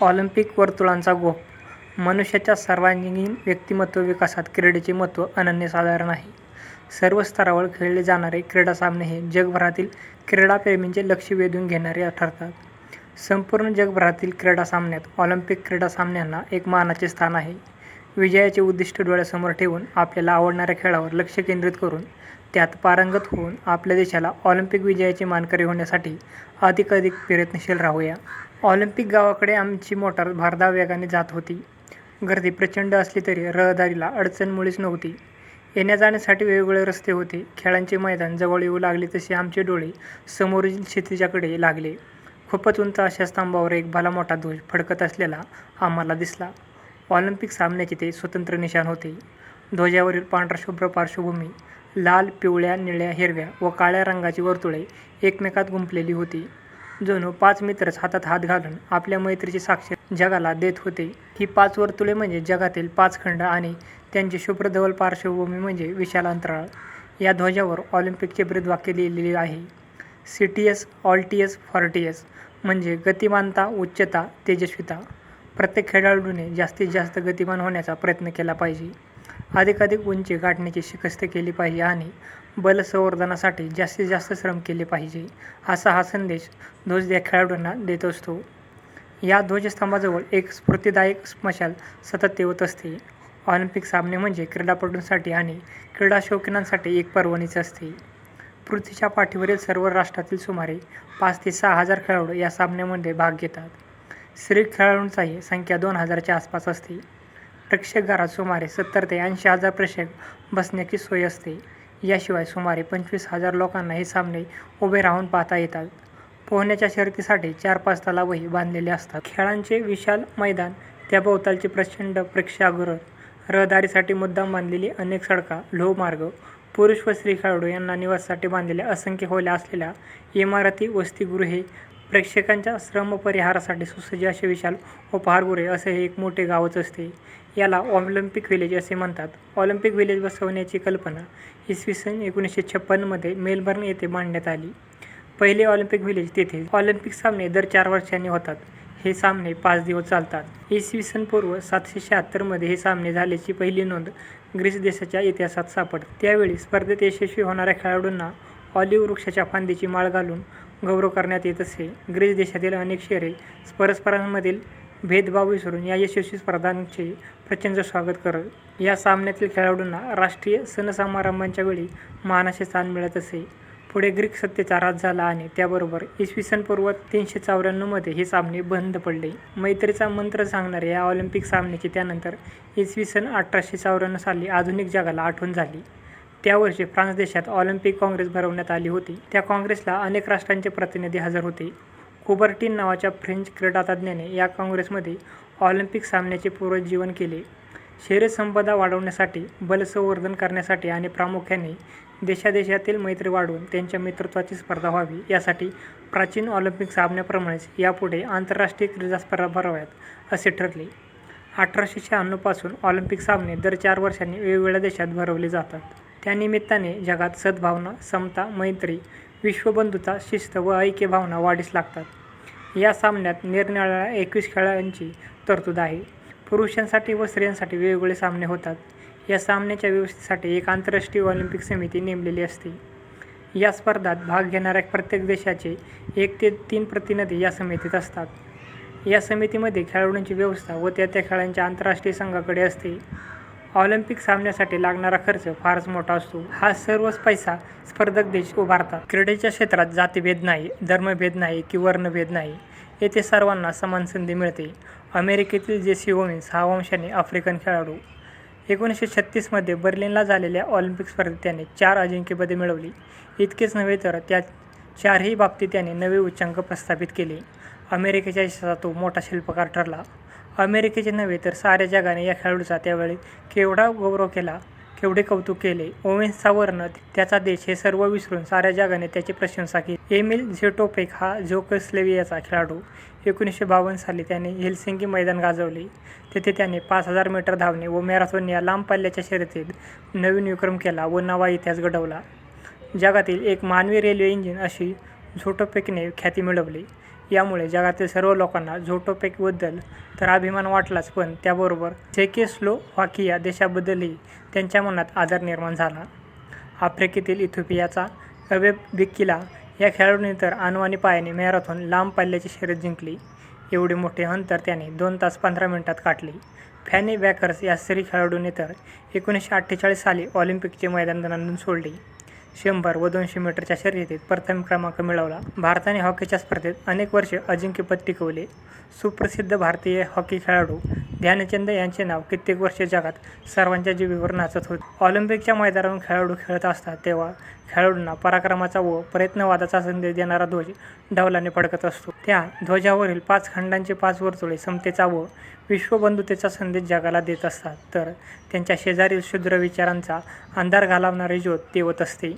Olympic वर्तुळांचा गोफ मनुष्याच्या सर्वांगीण व्यक्तिमत्व विकासात क्रीडेचे महत्त्व अनन्यसाधारण आहे. सर्व स्तरावर खेळले जाणारे क्रीडा सामने हे जगभरातील क्रीडाप्रेमींचे लक्ष वेधून घेणारे ठरतात. संपूर्ण जगभरातील क्रीडा सामन्यात ऑलिम्पिक क्रीडा सामन्यांना एक मानाचे स्थान आहे. विजयाचे उद्दिष्ट डोळ्यासमोर ठेवून आपल्याला आवडणाऱ्या खेळावर लक्ष केंद्रित करून त्यात पारंगत होऊन आपल्या देशाला ऑलिम्पिक विजयाचे मानकरी होण्यासाठी अधिकाधिक प्रयत्नशील राहूया. ऑलिम्पिक गावाकडे आमची मोटार भरधाव वेगाने जात होती. गर्दी प्रचंड असली तरी रहदारीला अडचण मुळीच नव्हती. येण्या-जाण्यासाठी वेगवेगळे रस्ते होते. खेळांचे मैदान जवळ येऊ लागले तसे आमचे डोळे समोरील क्षितिजाकडे लागले. खूपच उंच अशा स्तंभावर एक भला मोठा ध्वज फडकत असलेला आम्हाला दिसला. ऑलिम्पिक सामन्याचे ते स्वतंत्र निशाण होते. ध्वजावरील पांढरा-शुभ्र पार्श्वभूमी, लाल, पिवळ्या, निळ्या, हिरव्या व काळ्या रंगाची वर्तुळे एकमेकात गुंपलेली होती. जणू पाच मित्रच हातात हात घालून आपल्या मैत्रीची साक्ष जगाला देत होते. ही पाच वर्तुळे म्हणजे जगातील पाच खंड आणि त्यांची शुभ्रधवल पार्श्वभूमी म्हणजे विशाल अंतराळ. या ध्वजावर ऑलिम्पिकचे ब्रीदवाक्य लिहिलेले आहे. सी टी एस ऑल्टीएस फॉर्टियस म्हणजे गतिमानता, उच्चता, तेजस्विता. प्रत्येक खेळाडूने जास्तीत जास्त गतिमान होण्याचा प्रयत्न केला पाहिजे. अधिकाधिक उंची गाठण्याची शिकस्त केली पाहिजे आणि बलसंवर्धनासाठी जास्तीत जास्त श्रम केले पाहिजे असा हा संदेश ध्वज या खेळाडूंना देत असतो. या ध्वजस्तंभाजवळ एक स्फूर्तिदायक मशाल सतत तेवत असते. ऑलिम्पिक सामने म्हणजे क्रीडापटूंसाठी आणि क्रीडाशौकीनांसाठी एक पर्वणीच असते. पृथ्वीच्या पाठीवरील सर्व राष्ट्रातील सुमारे पाच ते सहा हजार खेळाडू या सामन्यांमध्ये भाग घेतात. स्त्री खेळाडूंचाही संख्या दोन हजारच्या आसपास असते. प्रेक्षकघरात सुमारे सत्तर ते ऐंशी हजार प्रेक्षक बसण्याची सोय असते. याशिवाय सुमारे पंचवीस हजार लोकांना हे सामने उभे राहून पाहता येतात. पोहण्याच्या शर्यतीसाठी चार-पाच तलावही बांधलेले असतात. खेळांचे विशाल मैदान, त्याभोवतालची प्रचंड प्रेक्षागृह रहदारीसाठी मुद्दाम बांधलेली अनेक सडका, लोहमार्ग, पुरुष व स्त्री खेळाडू यांना निवासासाठी बांधलेल्या असंख्य होल्या असलेल्या इमारती, वसतिगृहे, प्रेक्षकांच्या श्रमपरिहारासाठी सुसज्ज असे विशाल उपाहारगृहे असे हे एक मोठे गावच असते. याला ऑलिम्पिक व्हिलेज असे म्हणतात. ऑलिम्पिक व्हिलेज बसवण्याची कल्पना इसवी सन एकोणीसशे छप्पन्नमध्ये मेलबर्न येथे मांडण्यात आली. पहिले ऑलिम्पिक व्हिलेज तेथे ऑलिम्पिक सामने दर चार वर्षांनी होतात. हे सामने पाच दिवस चालतात. इसवी सन पूर्व सातशे शहात्तरमध्ये हे सामने झाल्याची पहिली नोंद ग्रीस देशाच्या इतिहासात सापडते. त्यावेळी स्पर्धेत यशस्वी होणाऱ्या खेळाडूंना ऑलिव्ह वृक्षाच्या फांदीची माळ घालून गौरव करण्यात येत असे. ग्रीस देशातील अनेक शहरे परस्परांमधील भेदभाव विसरून या यशस्वी स्पर्धांचे प्रचंड स्वागत करत. या सामन्यातील खेळाडूंना राष्ट्रीय सण-समारंभांच्या वेळी मानाचे स्थान मिळत असे. पुढे ग्रीक सत्तेचा राज झाला आणि त्याबरोबर इसवी सन पूर्व तीनशे चौऱ्याण्णवमध्ये हे सामने बंद पडले. मैत्रीचा मंत्र सांगणाऱ्या या ऑलिम्पिक सामन्याची त्यानंतर इसवी सन अठराशे चौऱ्याण्णव साली आधुनिक जगाला आठवण झाली. त्या वर्षी फ्रान्स देशात ऑलिम्पिक काँग्रेस भरवण्यात आली होती. त्या काँग्रेसला अनेक राष्ट्रांचे प्रतिनिधी हजर होते. कुबर्टीन नावाच्या फ्रेंच क्रीडातज्ञाने या काँग्रेसमध्ये ऑलिम्पिक सामन्याचे पूर्वजीवन केले. शरीरसंपदा वाढवण्यासाठी, बलसंवर्धन करण्यासाठी आणि प्रामुख्याने देशादेशातील मैत्री वाढवून त्यांच्या मित्रत्वाची स्पर्धा व्हावी यासाठी प्राचीन ऑलिम्पिक सामन्याप्रमाणेच यापुढे आंतरराष्ट्रीय क्रीडा स्पर्धा भराव्यात असे ठरले. अठराशे शहाण्णवपासून ऑलिम्पिक सामने दर चार वर्षांनी वेगवेगळ्या देशात भरवले जातात. त्यानिमित्ताने जगात सद्भावना, समता, मैत्री, विश्वबंधुता, शिस्त व ऐक्य भावना वाढीस लागतात. या सामन्यात निरनिराळ्या एकवीस खेळांची तरतूद आहे. पुरुषांसाठी व स्त्रियांसाठी वेगवेगळे सामने होतात. या सामन्याच्या व्यवस्थेसाठी एक आंतरराष्ट्रीय ऑलिम्पिक समिती नेमलेली असते. या स्पर्धात भाग घेणाऱ्या प्रत्येक देशाचे एक ते तीन प्रतिनिधी या समितीत असतात. या समितीमध्ये खेळाडूंची व्यवस्था व त्या त्या खेळांच्या आंतरराष्ट्रीय संघाकडे असते. ऑलिम्पिक सामन्यासाठी लागणारा खर्च फारच मोठा असतो. हा सर्वच पैसा स्पर्धक देश उभारतात. क्रीडेच्या क्षेत्रात जातीभेद नाही, धर्मभेद नाही की वर्णभेद नाही. येथे सर्वांना समान संधी मिळते. अमेरिकेतील जेसी ओमिन्स हा वंशाने आफ्रिकन खेळाडू. एकोणीसशे छत्तीसमध्ये बर्लिनला झालेल्या ऑलिम्पिक स्पर्धेत त्याने चार अजिंक्यपदे मिळवली. इतकेच नव्हे तर त्या चारही बाबतीत त्याने नवे उच्चांक प्रस्थापित केले. अमेरिकेच्या यशाचा तो मोठा शिल्पकार ठरला. अमेरिकेचे नव्हे तर साऱ्या जगाने या खेळाडूचा त्यावेळी केवढा गौरव केला, केवढे कौतुक केले. ओवेन्सचा वर्ण, त्याचा देश हे सर्व विसरून साऱ्या जगाने त्याची प्रशंसा केली. एमिल झेटोपेक हा युगोस्लाव्हियाचा खेळाडू. एकोणीसशे बावन्न साली त्याने हेलसिंगी मैदान गाजवले. तेथे त्याने पाच हजार मीटर धावणे व मॅरेथॉन या लांब पल्ल्याच्या शर्यतीत नवीन विक्रम केला व नवा इतिहास घडवला. जगातील एक मानवी रेल्वे इंजिन अशी झोटोपेकने ख्याती मिळवली. यामुळे जगातील सर्व लोकांना झोटोपेकबद्दल तर अभिमान वाटलाच पण त्याबरोबर चेकोस्लोव्हाकिया देशाबद्दलही त्यांच्या मनात आदर निर्माण झाला. आफ्रिकेतील इथिओपियाचा अबेब बिकिला या खेळाडूने तर अनवाणी पायाने मॅरेथॉन लांब पल्ल्याची शर्यत जिंकली. एवढे मोठे अंतर त्याने दोन तास पंधरा मिनिटात काटले फॅनी बॅकर्स या स्त्री खेळाडूने तर एकोणीसशे अठ्ठेचाळीस साली ऑलिम्पिकचे मैदान नांदून सोडले. शंभर व दोनशे मीटरच्या शर्यतीत प्रथम क्रमांक मिळवला. भारताने हॉकीच्या स्पर्धेत अनेक वर्षे अजिंक्यपद टिकवले. सुप्रसिद्ध भारतीय हॉकी खेळाडू ध्यानचंद यांचे नाव कित्येक वर्षे जगात सर्वांच्या जीवीवर नाचत होते. ऑलिम्पिकच्या मैदानावर खेळाडू खेळत असतात तेव्हा खेळाडूंना पराक्रमाचा व प्रयत्नवादाचा संदेश देणारा ध्वज ढवलाने फडकत असतो. त्या ध्वजावरील पाच खंडांचे पाच वर्तुळे समतेचा व विश्वबंधुतेचा संदेश जगाला देत असतात तर त्यांच्या शेजारील शूद्र विचारांचा अंधार घालवणारी ज्योत तेवत असते.